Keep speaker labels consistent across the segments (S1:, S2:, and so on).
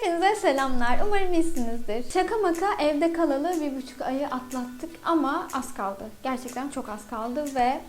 S1: Hepinize selamlar. Umarım iyisinizdir. Şaka maka evde kalalı bir buçuk ayı atlattık ama az kaldı. Gerçekten çok az kaldı ve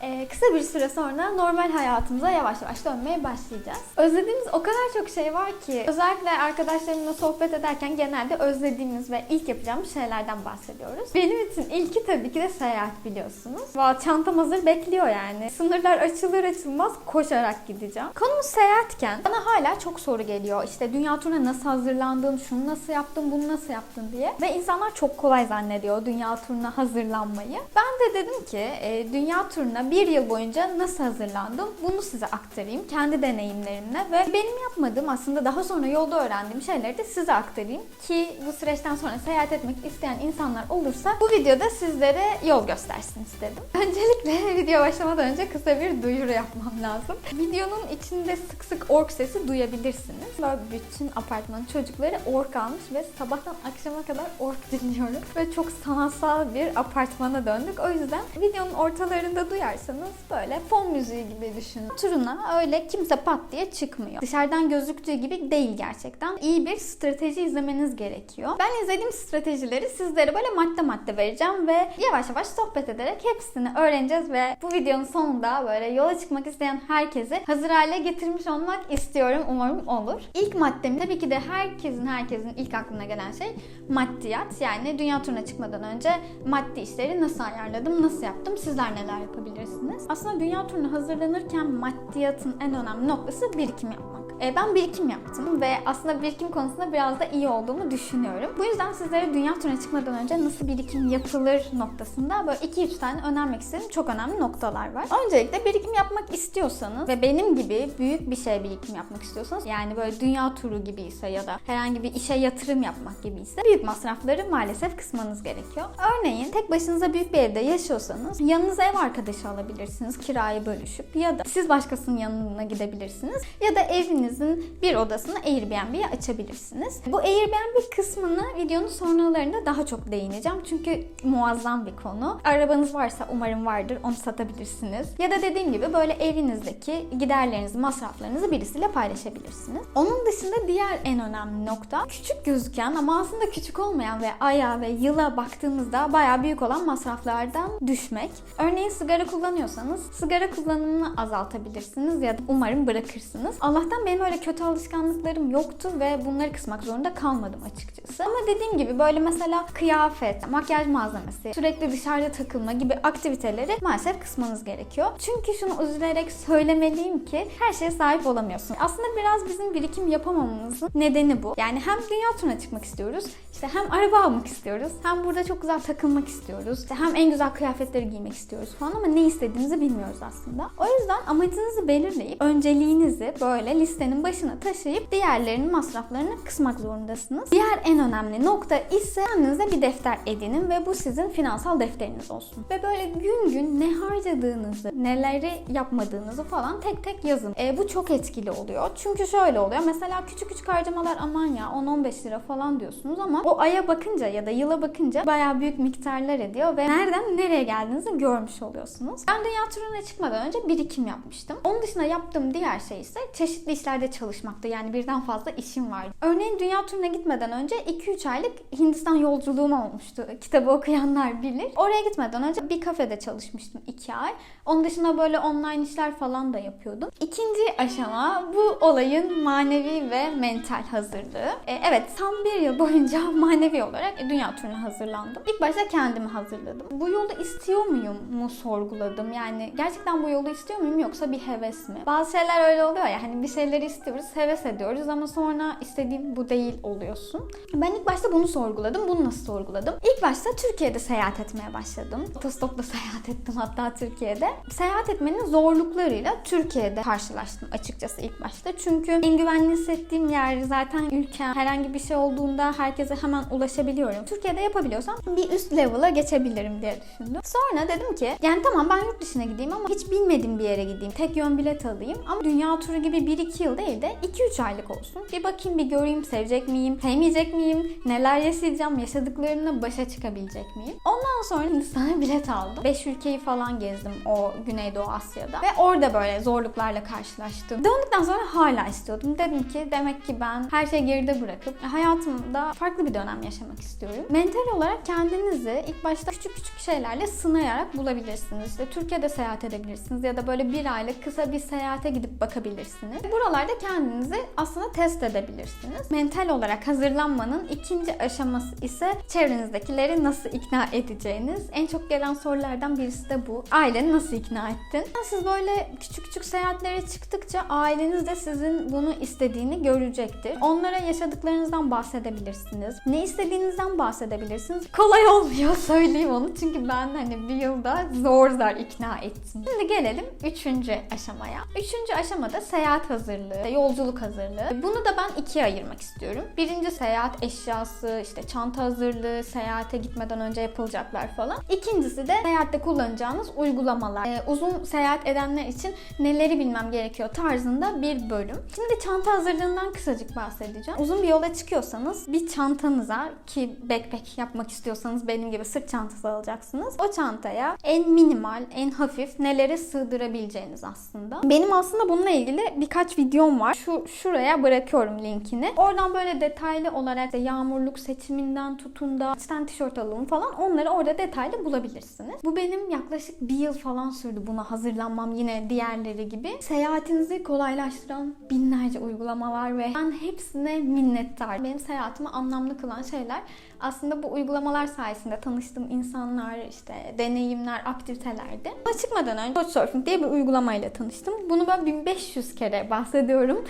S1: e, kısa bir süre sonra normal hayatımıza yavaş yavaş dönmeye başlayacağız. Özlediğimiz o kadar çok şey var ki özellikle arkadaşlarımla sohbet ederken genelde özlediğimiz ve ilk yapacağımız şeylerden bahsediyoruz. Benim için ilki tabii ki de seyahat biliyorsunuz. Valla çantam hazır bekliyor yani. Sınırlar açılır açılmaz koşarak gideceğim. Konumuz seyahatken bana hala çok soru geliyor. İşte dünya turuna nasıl hazırlandın, şunu nasıl yaptın, bunu nasıl yaptın diye. Ve insanlar çok kolay zannediyor dünya turuna hazırlanmayı. Ben de dedim ki e, dünya turuna bir yıl boyunca nasıl hazırlandım bunu size aktarayım. Kendi deneyimlerimle ve benim yapmadığım aslında daha sonra yolda öğrendiğim şeyleri de size aktarayım. Ki bu süreçten sonra seyahat etmek isteyen insanlar olursa bu videoda sizlere yol göstersin istedim. Öncelikle video başlamadan önce kısa bir duyuru yapmam lazım. Videonun içinde sık sık ork sesi duyabilirsiniz. Böyle bütün apartmanın çocukları ork almış ve sabahtan akşama kadar ork dinliyorum. Ve çok sanatsal bir apartmana döndük. O yüzden videonun ortalarında duyarsanız böyle fon müziği gibi düşünün. Turuna öyle kimse pat diye çıkmıyor. Dışarıdan gözüktüğü gibi değil gerçekten. İyi bir strateji izlemeniz gerekiyor. Ben izlediğim stratejileri sizlere böyle madde madde vereceğim ve yavaş yavaş sohbet ederek hepsini öğreneceğiz ve bu videonun sonunda böyle yola çıkmak isteyen herkesi hazır hale getirmiş olmak istiyorum. Umarım olur. İlk maddem tabii ki de herkesin herkesin ilk aklına gelen şey maddiyat. Yani dünya turuna çıkmadan önce maddi işleri nasıl ayarladım, nasıl yaptım, sizler neler yapabilirsiniz? Aslında dünya turuna hazırlanırken maddiyatın en önemli noktası birikim yapmak. E, Ben birikim yaptım ve aslında birikim konusunda biraz da iyi olduğumu düşünüyorum. Bu yüzden sizlere dünya turuna çıkmadan önce nasıl birikim yapılır noktasında böyle 2-3 tane önermek istediğim çok önemli noktalar var. Öncelikle birikim yapmak istiyorsanız ve benim gibi büyük bir şey birikim yapmak istiyorsanız yani böyle dünya turu gibi ise ya da herhangi bir işe yatırım yapmak gibi ise büyük masrafları maalesef kısmanız gerekiyor. Örneğin tek başınıza büyük bir evde yaşıyorsanız yanınıza ev arkadaşı alabilirsiniz kirayı bölüşüp ya da siz başkasının yanına gidebilirsiniz ya da evinizin bir odasını Airbnb'ye açabilirsiniz. Bu Airbnb kısmını videonun sonralarında daha çok değineceğim çünkü muazzam bir konu. Arabanız varsa umarım vardır onu satabilirsiniz. Ya da dediğim gibi böyle evinizdeki giderlerinizi, masraflarınızı birisiyle paylaşabilirsiniz. Onun dışında diğer en önemli nokta küçük gözüken ama aslında küçük olmayan ve aya ve yıla baktığımızda bayağı büyük olan masraflardan düşmek. Örneğin sigara kullanıyorsanız sigara kullanımını azaltabilirsiniz ya da umarım bırakırsınız. Allah'tan benim öyle kötü alışkanlıklarım yoktu ve bunları kısmak zorunda kalmadım açıkçası. Ama dediğim gibi böyle mesela kıyafet, makyaj malzemesi, sürekli dışarıda takılma gibi aktiviteleri maalesef kısmanız gerekiyor. Çünkü şunu üzülerek söylemeliyim ki her şeye sahip olamıyorsun. Aslında biraz bizim birikim yapamamamızın nedeni bu. Yani hem dünya turuna çıkmak istiyoruz, işte hem araba almak istiyoruz, hem burada çok güzel takılmak istiyoruz, işte hem en güzel kıyafetleri giymek istiyoruz falan ama ne istediğimizi bilmiyoruz aslında. O yüzden amacınızı belirleyip önceliğinizi böyle listenin başına taşıyıp diğerlerinin masraflarını kısmak zorundasınız. Diğer en önemli nokta ise kendinize bir defter edinin ve bu sizin finansal defteriniz olsun. Ve böyle gün gün ne harcadığınızı, neleri yapmadığınızı falan tek tek yazın. E, bu çok etkili oluyor. Çünkü şöyle oluyor. Mesela küçük küçük harcamalar aman ya 10-15 lira falan diyorsunuz ama o aya bakınca ya da yıla bakınca bayağı büyük miktarlar ediyor ve nereden nereye geldiğinizi görmüş oluyorsunuz. Ben dünya turuna çıkmadan önce birikim yapmıştım. Onun dışında yaptığım diğer şey ise çeşitli işlerde çalışmakta. Yani birden fazla işim vardı. Örneğin dünya turuna gitmeden önce 2-3 aylık Hindistan yolculuğum olmuştu. Kitabı okuyanlar bilir. Oraya gitmeden önce bir kafede çalışmıştım 2 ay. Onun dışında böyle online işler falan da yapıyordum. İkinci aşama bu olayın manevi ve mental hazırlığı. E, evet tam bir yıl boyunca manevi olarak dünya turuna hazırlandım. İlk başta kendimi hazırladım. Bu yolu istiyor muyum mu sorguladım. Yani gerçekten bu yolu istiyor muyum yoksa bir heves mi? Bazı şeyler öyle oluyor ya hani bir şeyleri istiyoruz, heves ediyoruz ama sonra istediğim bu değil oluyorsun. Ben ilk başta bunu sorguladım. Bunu nasıl sorguladım? İlk başta Türkiye'de seyahat etmeye başladım. Otostopla seyahat ettim hatta Türkiye'de. Seyahat etmenin zorluklarıyla Türkiye'de karşılaştım açıkçası ilk başta. Çünkü en güvenli hissettiğim yer zaten ülkem. Herhangi bir şey olduğunda herkese hemen ulaşabiliyorum. Türkiye'de yapabiliyorsam bir üst level'a geçebilirim diye düşündüm. Sonra dedim ki yani tamam ben yurt dışına gideyim ama hiç bilmediğim bir yere gideyim. Tek yön bilet alayım ama dünya turu gibi 1-2 yıl yıl değil de 2-3 aylık olsun. Bir bakayım bir göreyim sevecek miyim, sevmeyecek miyim, neler yaşayacağım, yaşadıklarımla başa çıkabilecek miyim? Ondan sonra Hindistan'a bilet aldım. 5 ülkeyi falan gezdim o Güneydoğu Asya'da. Ve orada böyle zorluklarla karşılaştım. Döndükten sonra hala istiyordum. Dedim ki demek ki ben her şeyi geride bırakıp hayatımda farklı bir dönem yaşamak istiyorum. Mental olarak kendinizi ilk başta küçük küçük şeylerle sınayarak bulabilirsiniz. İşte Türkiye'de seyahat edebilirsiniz ya da böyle bir aylık kısa bir seyahate gidip bakabilirsiniz. Buralarda kendinizi aslında test edebilirsiniz. Mental olarak hazırlanmanın ikinci aşaması ise çevrenizdekileri nasıl ikna edeceğiniz. En çok gelen sorulardan birisi de bu. Aileni nasıl ikna ettin? Siz böyle küçük küçük seyahatlere çıktıkça aileniz de sizin bunu istediğini görecektir. Onlara yaşadıklarınızdan bahsedebilirsiniz. Ne istediğinizden bahsedebilirsiniz. Kolay olmuyor söyleyeyim onu. Çünkü ben hani bir yılda zor zor ikna ettim. Şimdi gelelim üçüncü aşamaya. Üçüncü aşamada seyahat hazırlığı, yolculuk hazırlığı. Bunu da ben ikiye ayırmak istiyorum. Birinci seyahat eşyası, işte çanta hazırlığı, seyahate gitmeden önce yapılacaklar falan. İkincisi de seyahatte kullanacağınız uygulamalar. Ee, uzun seyahat edenler için neleri bilmem gerekiyor tarzında bir bölüm. Şimdi çanta hazırlığından kısacık bahsedeceğim. Uzun bir yola çıkıyorsanız bir çantanıza ki backpack yapmak istiyorsanız benim gibi sırt çantası alacaksınız. O çantaya en minimal, en hafif neleri sığdırabileceğiniz aslında. Benim aslında bununla ilgili birkaç videom var. Şu şuraya bırakıyorum linkini. Oradan böyle detaylı olarak da yağmurluk seçiminden tutun da içten tişört alımı falan onları orada detaylı bulabilirsiniz. Bu benim yaklaşık bir yıl falan sürdü buna hazırlanmam yine diğerleri gibi. Seyahatinizi kolaylaştıran binlerce uygulama var ve ben hepsine minnettar. Benim seyahatimi anlamlı kılan şeyler aslında bu uygulamalar sayesinde tanıştığım insanlar, işte deneyimler, aktivitelerdi. Yola çıkmadan önce Couchsurfing diye bir uygulamayla tanıştım. Bunu ben 1500 kere bahsediyorum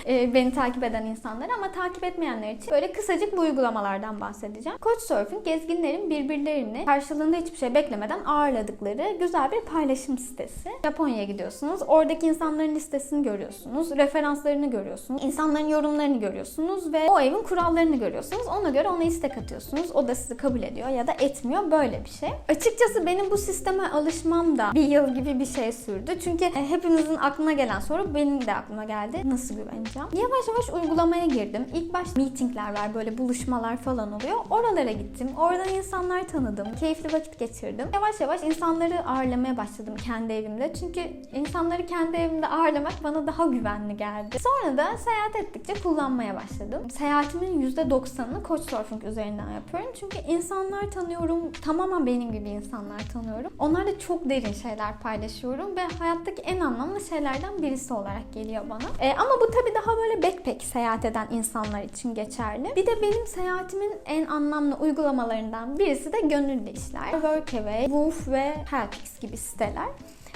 S1: e, beni takip eden insanlara ama takip etmeyenler için böyle kısacık bu uygulamalardan bahsedeceğim. Couchsurfing gezginlerin birbirlerini karşılığında hiçbir şey beklemeden ağırladıkları güzel bir paylaşım sitesi. Japonya'ya gidiyorsunuz. Oradaki insanların listesini görüyorsunuz. Referanslarını görüyorsunuz. insanların yorumlarını görüyorsunuz ve o evin kurallarını görüyorsunuz. Ona göre ona istek atıyorsunuz. O da sizi kabul ediyor ya da etmiyor. Böyle bir şey. Açıkçası benim bu sisteme alışmam da bir yıl gibi bir şey sürdü. Çünkü hepimizin aklına gelen soru benim de aklıma geldi. Nasıl güveneceğim? Yavaş yavaş uygulamaya girdim. İlk başta meetingler var böyle buluşmalar falan oluyor. Oralara gittim. Oradan insanlar tanıdım. Keyifli vakit geçirdim. Yavaş yavaş insanları ağırlamaya başladım kendi evimde. Çünkü insanları kendi evimde ağırlamak bana daha güvenli geldi. Sonra da seyahat ettikçe kullanmaya başladım. Seyahatimin %90'ını Couchsurfing üzerinden yapıyorum. Çünkü insanlar tanıyorum. Tamamen benim gibi insanlar tanıyorum. Onlarla çok derin şeyler paylaşıyorum ve hayattaki en anlamlı şeylerden birisi olarak geliyor bana. E, ama bu tabii daha böyle backpack seyahat eden insanlar için geçerli. Bir de benim seyahatimin en anlamlı uygulamalarından birisi de gönüllü işler. Workaway, Woof ve Helpix gibi siteler.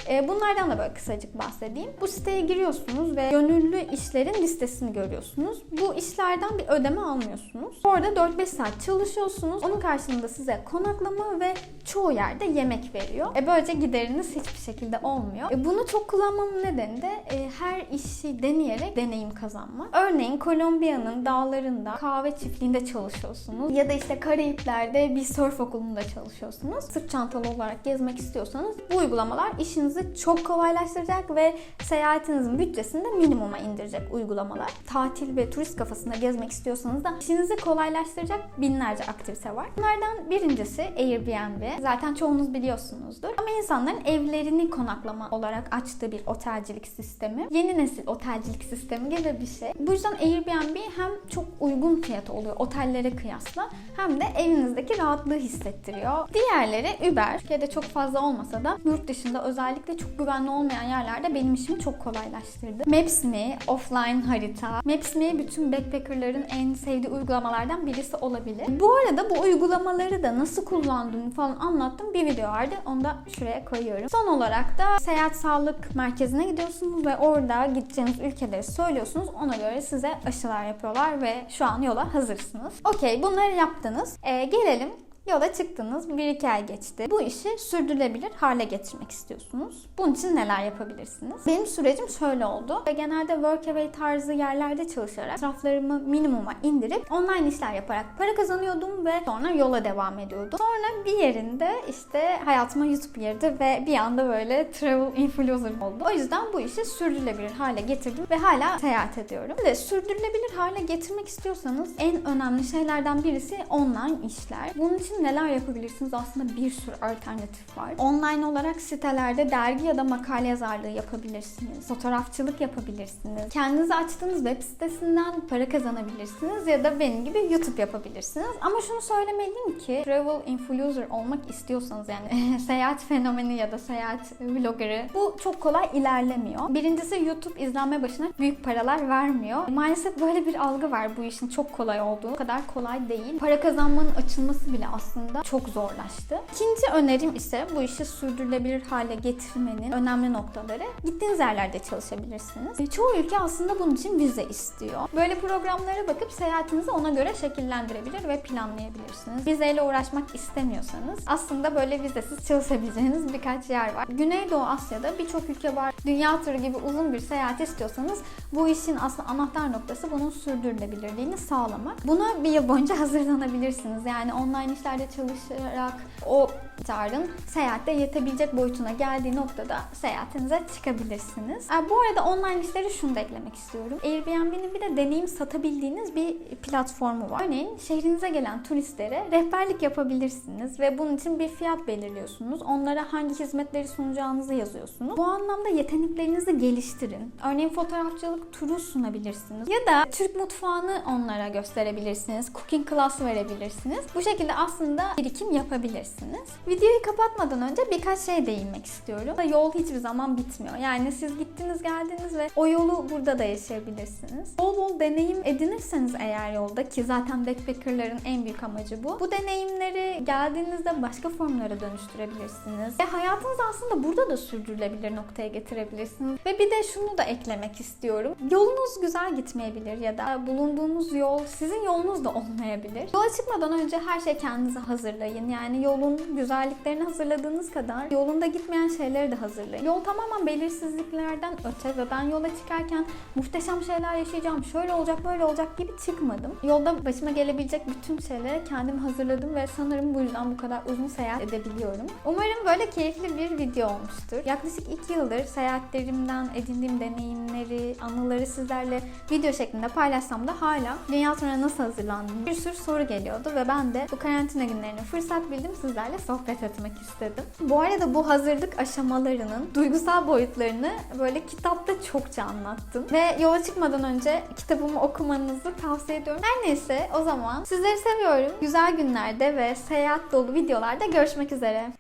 S1: E, Bunlardan da böyle kısacık bahsedeyim. Bu siteye giriyorsunuz ve gönüllü işlerin listesini görüyorsunuz. Bu işlerden bir ödeme almıyorsunuz. Orada 4-5 saat çalışıyorsunuz. Onun karşılığında size konaklama ve çoğu yerde yemek veriyor. E böylece gideriniz hiçbir şekilde olmuyor. E bunu çok kullanmamın nedeni de e, her işi deneyerek deneyim kazanmak. Örneğin Kolombiya'nın dağlarında kahve çiftliğinde çalışıyorsunuz. Ya da işte Karayipler'de bir surf okulunda çalışıyorsunuz. Sırt çantalı olarak gezmek istiyorsanız bu uygulamalar işinizi çok kolaylaştıracak ve seyahatinizin bütçesini de minimuma indirecek uygulamalar. Tatil ve turist kafasında gezmek istiyorsanız da işinizi kolaylaştıracak binlerce aktivite var. Bunlardan birincisi Airbnb. Zaten çoğunuz biliyorsunuzdur. Ama insanların evlerini konaklama olarak açtığı bir otelcilik sistemi. Yeni nesil otelcilik sistemi gibi bir şey. Bu yüzden Airbnb hem çok uygun fiyat oluyor otellere kıyasla hem de evinizdeki rahatlığı hissettiriyor. Diğerleri Uber. Türkiye'de çok fazla olmasa da yurt dışında özellikle çok güvenli olmayan yerlerde benim işimi çok kolaylaştırdı. Maps.me, offline harita. Maps.me bütün backpackerların en sevdiği uygulamalardan birisi olabilir. Bu arada bu uygulamaları da nasıl kullandığımı falan anlattım. Bir video vardı. Onu da şuraya koyuyorum. Son olarak da seyahat sağlık merkezine gidiyorsunuz ve orada gideceğiniz ülkeleri söylüyorsunuz. Ona göre size aşılar yapıyorlar ve şu an yola hazırsınız. Okey bunları yaptınız. Ee, gelelim Yola çıktınız, bir iki ay geçti. Bu işi sürdürülebilir hale getirmek istiyorsunuz. Bunun için neler yapabilirsiniz? Benim sürecim şöyle oldu. Ve genelde workaway tarzı yerlerde çalışarak masraflarımı minimuma indirip online işler yaparak para kazanıyordum ve sonra yola devam ediyordum. Sonra bir yerinde işte hayatıma YouTube girdi ve bir anda böyle travel influencer oldum. O yüzden bu işi sürdürülebilir hale getirdim ve hala seyahat ediyorum. Ve sürdürülebilir hale getirmek istiyorsanız en önemli şeylerden birisi online işler. Bunun için neler yapabilirsiniz? Aslında bir sürü alternatif var. Online olarak sitelerde dergi ya da makale yazarlığı yapabilirsiniz. Fotoğrafçılık yapabilirsiniz. Kendinize açtığınız web sitesinden para kazanabilirsiniz ya da benim gibi YouTube yapabilirsiniz. Ama şunu söylemeliyim ki travel influencer olmak istiyorsanız yani seyahat fenomeni ya da seyahat vloggerı bu çok kolay ilerlemiyor. Birincisi YouTube izlenme başına büyük paralar vermiyor. Maalesef böyle bir algı var bu işin çok kolay olduğu. O kadar kolay değil. Para kazanmanın açılması bile aslında çok zorlaştı. İkinci önerim ise bu işi sürdürülebilir hale getirmenin önemli noktaları. Gittiğiniz yerlerde çalışabilirsiniz. E, Çoğu ülke aslında bunun için vize istiyor. Böyle programlara bakıp seyahatinizi ona göre şekillendirebilir ve planlayabilirsiniz. Vizeyle uğraşmak istemiyorsanız aslında böyle vizesiz çalışabileceğiniz birkaç yer var. Güneydoğu Asya'da birçok ülke var. Dünya turu gibi uzun bir seyahat istiyorsanız bu işin aslında anahtar noktası bunun sürdürülebilirliğini sağlamak. Buna bir yıl boyunca hazırlanabilirsiniz. Yani online işlerde çalışarak o miktarın seyahatte yetebilecek boyutuna geldiği noktada seyahatinize çıkabilirsiniz. Ha, bu arada online işleri şunu da eklemek istiyorum. Airbnb'nin bir de deneyim satabildiğiniz bir platformu var. Örneğin şehrinize gelen turistlere rehberlik yapabilirsiniz ve bunun için bir fiyat belirliyorsunuz. Onlara hangi hizmetleri sunacağınızı yazıyorsunuz. Bu anlamda yeteneklerinizi geliştirin. Örneğin fotoğrafçılık turu sunabilirsiniz. Ya da Türk mutfağını onlara gösterebilirsiniz. Cooking class verebilirsiniz. Bu şekilde aslında birikim yapabilirsiniz. Videoyu kapatmadan önce birkaç şey değinmek istiyorum. Yol hiçbir zaman bitmiyor. Yani siz gittiniz geldiniz ve o yolu burada da yaşayabilirsiniz. Bol bol deneyim edinirseniz eğer yolda ki zaten backpackerların en büyük amacı bu. Bu deneyimleri geldiğinizde başka formlara dönüştürebilirsiniz. Ve hayatınızı aslında burada da sürdürülebilir noktaya getirebilirsiniz. Ve bir de şunu da eklemek istiyorum. Yolunuz güzel gitmeyebilir ya da bulunduğunuz yol sizin yolunuz da olmayabilir. Yola çıkmadan önce her şey kendinize hazırlayın. Yani yolun güzelliklerini hazırladığınız kadar yolunda gitmeyen şeyleri de hazırlayın. Yol tamamen belirsizliklerden öte ve ben yola çıkarken muhteşem şeyler yaşayacağım, şöyle olacak, böyle olacak gibi çıkmadım. Yolda başıma gelebilecek bütün şeylere kendimi hazırladım ve sanırım bu yüzden bu kadar uzun seyahat edebiliyorum. Umarım böyle keyifli bir video olmuştur. Yaklaşık 2 yıldır seyahatlerimden edindiğim deneyimleri, anıları sizlerle video şeklinde paylaşsam da hala dünya turuna nasıl hazırlandım bir sürü soru geliyordu ve ben de bu karantina günlerini fırsat bildim sizlerle sohbet etmek istedim. Bu arada bu hazırlık aşamalarının duygusal boyutlarını böyle kitapta çokça anlattım. Ve yola çıkmadan önce kitabımı okumanızı tavsiye ediyorum. Her neyse o zaman sizleri seviyorum. Güzel günlerde ve seyahat dolu videolarda görüşmek üzere.